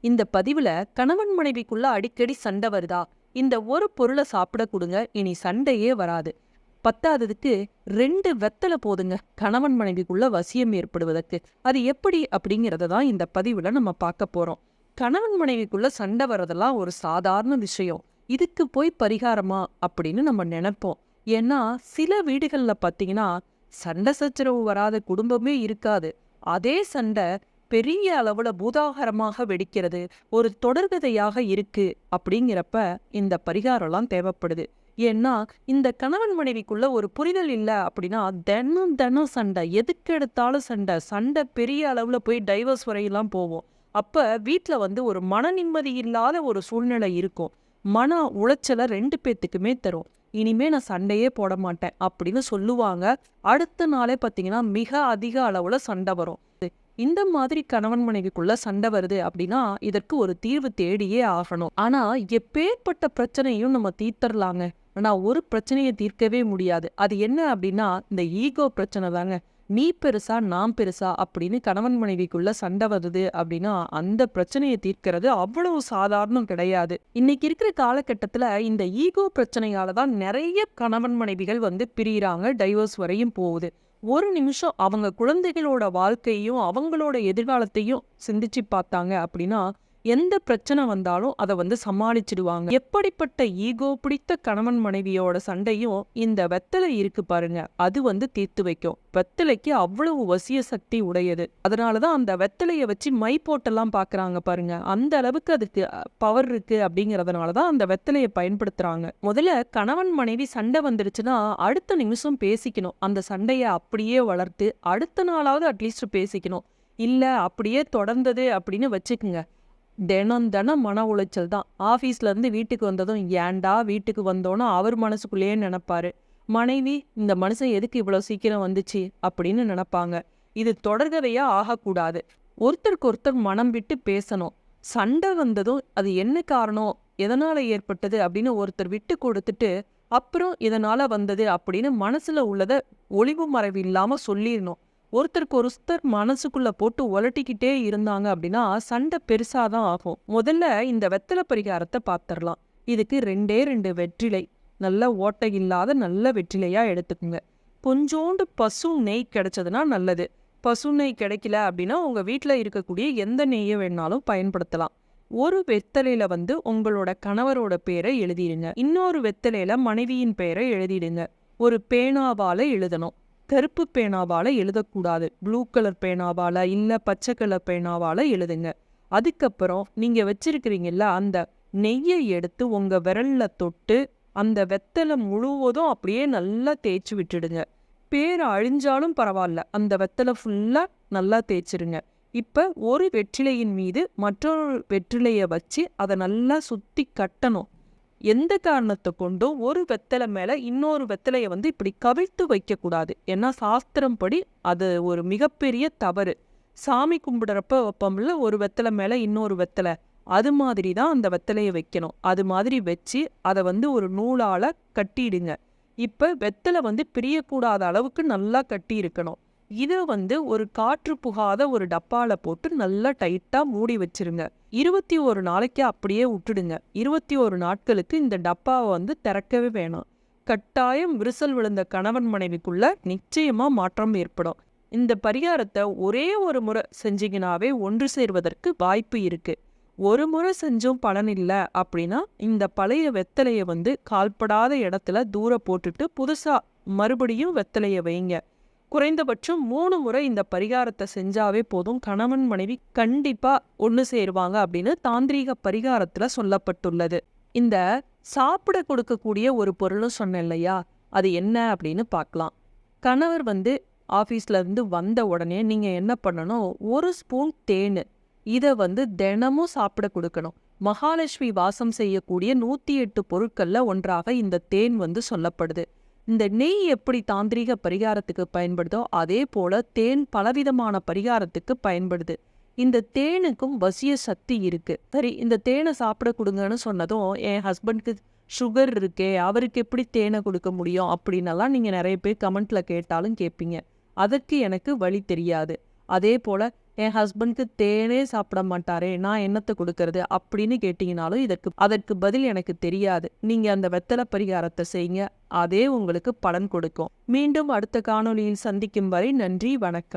இந்த பதிவுல கணவன் மனைவிக்குள்ள அடிக்கடி சண்டை வருதா? இந்த ஒரு பொருளை சாப்பிட கொடுங்க இனி சண்டையே வராது. பத்தாததுக்கு ரெண்டு வெத்தலை போதுங்க கணவன் மனைவிக்குள்ள வசியம் ஏற்படுவதற்கு. அது எப்படி அப்படிங்கிறத தான் இந்த பதிவுல நம்ம பார்க்க போறோம். கணவன் மனைவிக்குள்ள சண்டை வர்றதெல்லாம் ஒரு சாதாரண விஷயம். இதுக்கு போய் பரிகாரமா அப்படின்னு நம்ம நினைப்போம். ஏன்னா சில வீடுகள்ல பார்த்தீங்கன்னா சண்டை சச்சரவு வராத குடும்பமே இருக்காது. அதே சண்டை பெரிய அளவில் பூதாகரமாக வெடிக்கிறது. ஒரு தொடர்கதையாக இருக்கு அப்படிங்கிறப்ப இந்த பரிகாரம்லாம் தேவைப்படுது. ஏன்னா இந்த கணவன் மனைவிக்குள்ள ஒரு புரிதல் இல்லை அப்படின்னா தினம் தினம் சண்டை. எதுக்கு எடுத்தாலும் சண்டை. சண்டை பெரிய அளவில் போய் டைவர்ஸ் வரையெல்லாம் போவோம் அப்போ வீட்டில் வந்து ஒரு மன நிம்மதி இல்லாத ஒரு சூழ்நிலை இருக்கும். மன உளைச்சலை ரெண்டு பேத்துக்குமே தரும். இனிமே நான் சண்டையே போட மாட்டேன் அப்படின்னு சொல்லுவாங்க. அடுத்த நாளே பார்த்தீங்கன்னா மிக அதிக அளவில் சண்டை வரும். இந்த மாதிரி கணவன் மனைவிக்குள்ள சண்டை வருது அப்படின்னா இதற்கு ஒரு தீர்வு தேடியே ஆகணும். ஆனா எப்பேற்பட்ட பிரச்சனையும் நம்ம தீர்த்தரலாங்க. ஆனா ஒரு பிரச்சனையை தீர்க்கவே முடியாது. அது என்ன அப்படின்னா இந்த ஈகோ பிரச்சனை தாங்க. நீ பெருசா நான் பெருசா அப்படின்னு கணவன் மனைவிக்குள்ள சண்டை வருது அப்படின்னா அந்த பிரச்சனையை தீர்க்கிறது அவ்வளவு சாதாரணம் கிடையாது. இன்னைக்கு இருக்கிற காலகட்டத்துல இந்த ஈகோ பிரச்சனையால தான் நிறைய கணவன் மனைவிகள் வந்து பிரியிறாங்க டைவர்ஸ் வரையும் போகுது. ஒரு நிமிஷம் அவங்க குழந்தைகளோட வாழ்க்கையும் அவங்களோட எதிர்காலத்தையும் சிந்திச்சு பார்த்தாங்க அப்படின்னா எந்த பிரச்சனை வந்தாலும் அதை வந்து சமாளிச்சிடுவாங்க. எப்படிப்பட்ட ஈகோ பிடித்த கணவன் மனைவியோட சண்டையும் இந்த வெத்தலை இருக்கு பாருங்க அது வந்து தீர்த்து வைக்கும். வெத்தலைக்கு அவ்வளவு வசிய சக்தி உடையது. அதனாலதான் அந்த வெத்தலைய வச்சு மை போட்டெல்லாம் பாக்குறாங்க பாருங்க. அந்த அளவுக்கு அதுக்கு பவர் இருக்கு அப்படிங்கறதுனாலதான் அந்த வெத்தலையை பயன்படுத்துறாங்க. முதல்ல கணவன் மனைவி சண்டை வந்துருச்சுன்னா அடுத்த நிமிஷம் பேசிக்கணும். அந்த சண்டையை அப்படியே வளர்த்து அடுத்த நாளாவது அட்லீஸ்ட் பேசிக்கணும். இல்ல அப்படியே தொடர்ந்தது அப்படின்னு வச்சுக்குங்க. தினம் தினம் மன உளைச்சல் தான். ஆஃபீஸ்ல இருந்து வீட்டுக்கு வந்ததும் ஏண்டா வீட்டுக்கு வந்தோன்னு அவர் மனசுக்குள்ளேயே நினைப்பாரு. மனைவி இந்த மனுஷன் எதுக்கு இவ்வளோ சீக்கிரம் வந்துச்சு? அப்படின்னு நினைப்பாங்க. இது தொடர்கதையா ஆகக்கூடாது. ஒருத்தருக்கு ஒருத்தர் மனம் விட்டு பேசணும். சண்டை வந்ததும் அது என்ன காரணம்? எதனால ஏற்பட்டது? அப்படின்னு ஒருத்தர் விட்டு கொடுத்துட்டு அப்புறம் இதனால வந்தது அப்படின்னு மனசுல உள்ளதை ஒளிவு மறைவு இல்லாமல் சொல்லிடணும் ஒருத்தருக்கு ஒருத்தர் மனசுக்குள்ள போட்டு உலட்டிக்கிட்டே இருந்தாங்க அப்படின்னா சண்டை பெருசாதான் ஆகும். முதல்ல இந்த வெத்தலை பரிகாரத்தை பார்த்துடலாம் இதுக்கு ரெண்டே ரெண்டு வெற்றிலை. நல்ல ஓட்டை இல்லாத நல்ல வெற்றிலையா எடுத்துக்குங்க. கொஞ்சோண்டு பசு நெய் கிடைச்சதுன்னா நல்லது. பசு நெய் கிடைக்கல அப்படின்னா உங்க வீட்டில் இருக்கக்கூடிய எந்த நெய்யை வேணாலும் பயன்படுத்தலாம். ஒரு வெத்தலையில வந்து உங்களோட கணவரோட பேரை எழுதிடுங்க. இன்னொரு வெத்தலையில மனைவியின் பெயரை எழுதிடுங்க. ஒரு பேனாவால எழுதணும். கருப்பு பேனாவால எழுதக்கூடாது. ப்ளூ கலர் பேனாவால இல்ல பச்சை கலர் பேனாவால எழுதுங்க. அதுக்கப்புறம் நீங்க வச்சுருக்கிறீங்கள அந்த நெய்யை எடுத்து உங்க விரல்ல தொட்டு அந்த வெத்தலை முழுவதும் அப்படியே நல்லா தேய்ச்சி விட்டுடுங்க. பேர் அழிஞ்சாலும் பரவாயில்ல அந்த வெத்தலை ஃபுல்லா நல்லா தேய்ச்சிருங்க. இப்ப ஒரு வெற்றிலையின் மீது மற்றொரு வெற்றிலையை வச்சு அதை நல்லா சுத்தி கட்டணும். எந்த காரணத்தை கொண்டும் ஒரு வெத்தலை மேலே இன்னொரு வெத்தலையை வந்து இப்படி கவிழ்த்து வைக்கக்கூடாது. ஏன்னா சாஸ்திரம் படி அது ஒரு மிகப்பெரிய தவறு. சாமி கும்பிடுறப்ப வைப்போம்ல ஒரு வெத்தலை மேலே இன்னொரு வெத்தலை. அது மாதிரி தான் அந்த வெத்தலையை வைக்கணும். அது மாதிரி வச்சு அதை வந்து ஒரு நூலால கட்டிடுங்க. இப்போ வெத்தலை வந்து பிரியக்கூடாத அளவுக்கு நல்லா கட்டி இருக்கணும் இதை வந்து ஒரு காற்று புகாத ஒரு டப்பால போட்டு நல்லா டைட்டா மூடி வச்சிருங்க. இருபத்தி ஒரு நாளைக்கு அப்படியே விட்டுடுங்க. இருபத்தி ஒரு நாட்களுக்கு இந்த டப்பாவை வந்து திறக்கவே வேணாம். கட்டாயம் விரிசல் விழுந்த கணவன் மனைவிக்குள்ள நிச்சயமா மாற்றம் ஏற்படும். இந்த பரிகாரத்தை ஒரே ஒரு முறை செஞ்சீங்கனாவே ஒன்று சேர்வதற்கு வாய்ப்பு இருக்கு. ஒரு முறை செஞ்சும் பலன் இல்லை அப்படின்னா இந்த பழைய வெத்தலையை வந்து கால்படாத இடத்துல தூர போட்டுட்டு புதுசா மறுபடியும் வெத்தலையை வைங்க. குறைந்தபட்சம் மூணு முறை இந்த பரிகாரத்தை செஞ்சாவே போதும். கணவன் மனைவி கண்டிப்பா ஒன்று சேருவாங்க அப்படின்னு தாந்திரீக பரிகாரத்துல சொல்லப்பட்டுள்ளது. இந்த சாப்பிட கொடுக்கக்கூடிய ஒரு பொருளும் சொன்னேன் இல்லையா? அது என்ன அப்படின்னு பார்க்கலாம். கணவர் வந்து ஆஃபீஸ்ல இருந்து வந்த உடனே நீங்க என்ன பண்ணணும்? ஒரு ஸ்பூன் தேன். இதை வந்து தினமும் சாப்பிட கொடுக்கணும். மகாலட்சுமி வாசம் செய்யக்கூடிய நூத்தி எட்டு பொருட்கள்ல ஒன்றாக இந்த தேன் வந்து சொல்லப்படுது. இந்த நெய் எப்படி தாந்திரீக பரிகாரத்துக்கு பயன்படுதோ அதே போல தேன் பலவிதமான பரிகாரத்துக்கு பயன்படுது. இந்த தேனுக்கும் வசிய சக்தி இருக்கு. சரி இந்த தேனை சாப்பிட கொடுங்கன்னு சொன்னதும் என் ஹஸ்பண்ட்க்கு சுகர் இருக்கே அவருக்கு எப்படி தேனை கொடுக்க முடியும் அப்படின்னலாம் நீங்க நிறைய பேர் கமெண்ட்ல கேட்டாலும் கேட்பீங்க. அதற்கு எனக்கு வழி தெரியாது. அதே போல என் ஹஸ்பண்ட்க்கு தேனே சாப்பிட மாட்டாரே நான் என்னத்தை கொடுக்கறது? அப்படின்னு கேட்டீங்கனாலும் இதற்கு அதற்கு பதில் எனக்கு தெரியாது. நீங்க அந்த வெத்தலை பரிகாரத்தை செய்யுங்க. அதே உங்களுக்கு பலன் கொடுக்கும். மீண்டும் அடுத்த காணொலியில் சந்திக்கும் வரை நன்றி வணக்கம்.